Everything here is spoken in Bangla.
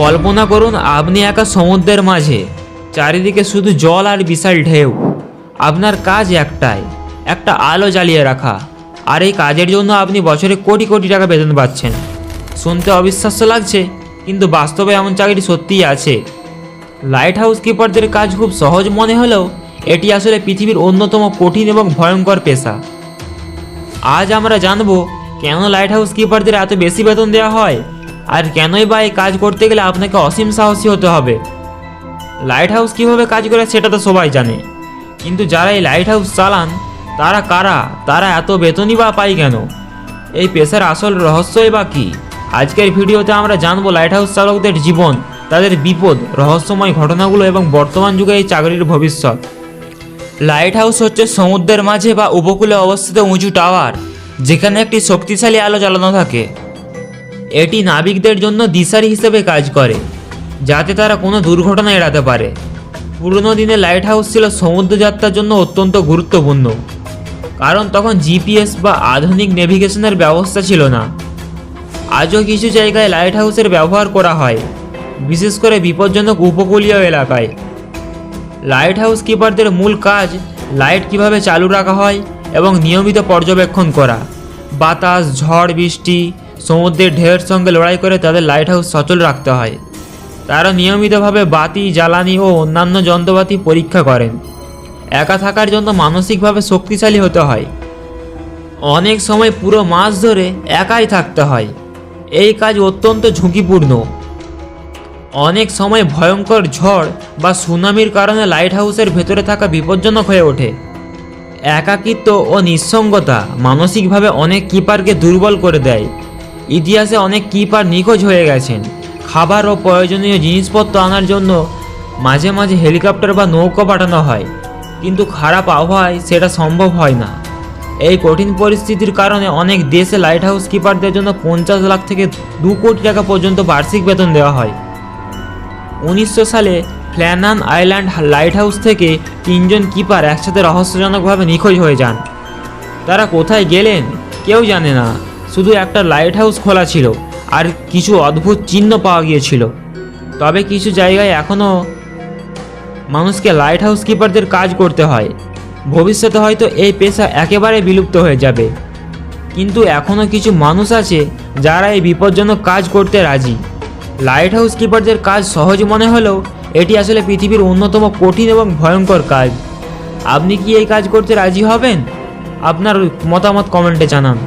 কল্পনা করুন, আপনি একা সমুদ্রের মাঝে, চারিদিকে শুধু জল আর বিশাল ঢেউ। আপনার কাজ একটাই, একটা আলো জ্বালিয়ে রাখা। আর এই কাজের জন্য আপনি বছরে কোটি কোটি টাকা বেতন পাচ্ছেন। শুনতে অবিশ্বাস্য লাগছে, কিন্তু বাস্তবে এমন চাকরি সত্যিই আছে। লাইট হাউস কিপারদের কাজ খুব সহজ মনে হলেও, এটি আসলে পৃথিবীর অন্যতম কঠিন এবং ভয়ঙ্কর পেশা। আজ আমরা জানব, কেন লাইট হাউস কিপারদের এত বেশি বেতন দেওয়া হয়? আর কেনই বা এই কাজ করতে গেলে আপনাকে অসীম সাহসী হতে হবে? লাইট হাউস কীভাবে কাজ করে সেটা তো সবাই জানে। কিন্তু যারা এই লাইট হাউস চালান, তারা কারা? তারা এত বেতনই বা পায় কেন? এই পেশার আসল রহস্যই বা কী? আজকের ভিডিওতে আমরা জানব লাইট হাউস চালকদের জীবন, তাদের বিপদ, রহস্যময় ঘটনাগুলো এবং বর্তমান যুগে এই চাকরির ভবিষ্যৎ। লাইট হাউস হচ্ছে সমুদ্রের মাঝে বা উপকূলে অবস্থিত উঁচু টাওয়ার যেখানে একটি শক্তিশালী আলো জ্বালানো থাকে। এটি নাবিকদের জন্য দিশারি হিসেবে কাজ করে, যাতে তারা কোনো দুর্ঘটনা এড়াতে পারে। পুরনো দিনে লাইট হাউস ছিল সমুদ্র যাত্রার জন্য অত্যন্ত গুরুত্বপূর্ণ, কারণ তখন জিপিএস বা আধুনিক নেভিগেশনের ব্যবস্থা ছিল না। আজও কিছু জায়গায় লাইট হাউসের ব্যবহার করা হয়, বিশেষ করে বিপজ্জনক উপকূলীয় এলাকায়। লাইট হাউস কিপারদের মূল কাজ লাইট কীভাবে চালু রাখা হয় এবং নিয়মিত পর্যবেক্ষণ করা। বাতাস, ঝড়, বৃষ্টি সমুদ্রের ঢেউয়ের সঙ্গে লড়াই করে তাদের লাইট হাউস সচল রাখতে হয়। তারা নিয়মিতভাবে বাতি, জ্বালানি ও অন্যান্য যন্ত্রপাতি পরীক্ষা করেন। একা থাকার জন্য মানসিকভাবে শক্তিশালী হতে হয়। অনেক সময় পুরো মাস ধরে একাই থাকতে হয়। এই কাজ অত্যন্ত ঝুঁকিপূর্ণ। অনেক সময় ভয়ঙ্কর ঝড় বা সুনামির কারণে লাইট হাউসের ভেতরে থাকা বিপজ্জনক হয়ে ওঠে। একাকিত্ব ও নিঃসঙ্গতা মানসিকভাবে অনেক কিপারকে দুর্বল করে দেয়। ইতিহাসে অনেক কিপার নিখোঁজ হয়ে গেছেন। খাবার ও প্রয়োজনীয় জিনিসপত্র আনার জন্য মাঝে মাঝে হেলিকপ্টার বা নৌকা পাঠানো হয়। কিন্তু খারাপ আবহাওয়ায় সেটা সম্ভব হয় না। এই কঠিন পরিস্থিতির কারণে অনেক দেশে লাইট হাউস কিপারদের জন্য পঞ্চাশ লাখ থেকে দু কোটি টাকা পর্যন্ত বার্ষিক বেতন দেওয়া হয়। উনিশশো সালে ফ্ল্যানান আইল্যান্ড লাইট হাউস থেকে তিনজন কিপার একসাথে রহস্যজনকভাবে নিখোঁজ হয়ে যান। তারা কোথায় গেলেন কেউ জানে না। শুধু একটা লাইট হাউস খোলা ছিল আর কিছু অদ্ভুত চিহ্ন পাওয়া গিয়েছিল। তবে কিছু জায়গায় এখনও মানুষকে লাইট হাউস কিপারদের কাজ করতে হয়। ভবিষ্যতে হয়তো এই পেশা একেবারে বিলুপ্ত হয়ে যাবে। কিন্তু এখনও কিছু মানুষ আছে যারা এই বিপজ্জনক কাজ করতে রাজি। লাইট হাউস কিপারদের কাজ সহজ মনে হলেও এটি আসলে পৃথিবীর অন্যতম কঠিন এবং ভয়ঙ্কর কাজ। আপনি কি এই কাজ করতে রাজি হবেন? আপনার মতামত কমেন্টে জানান।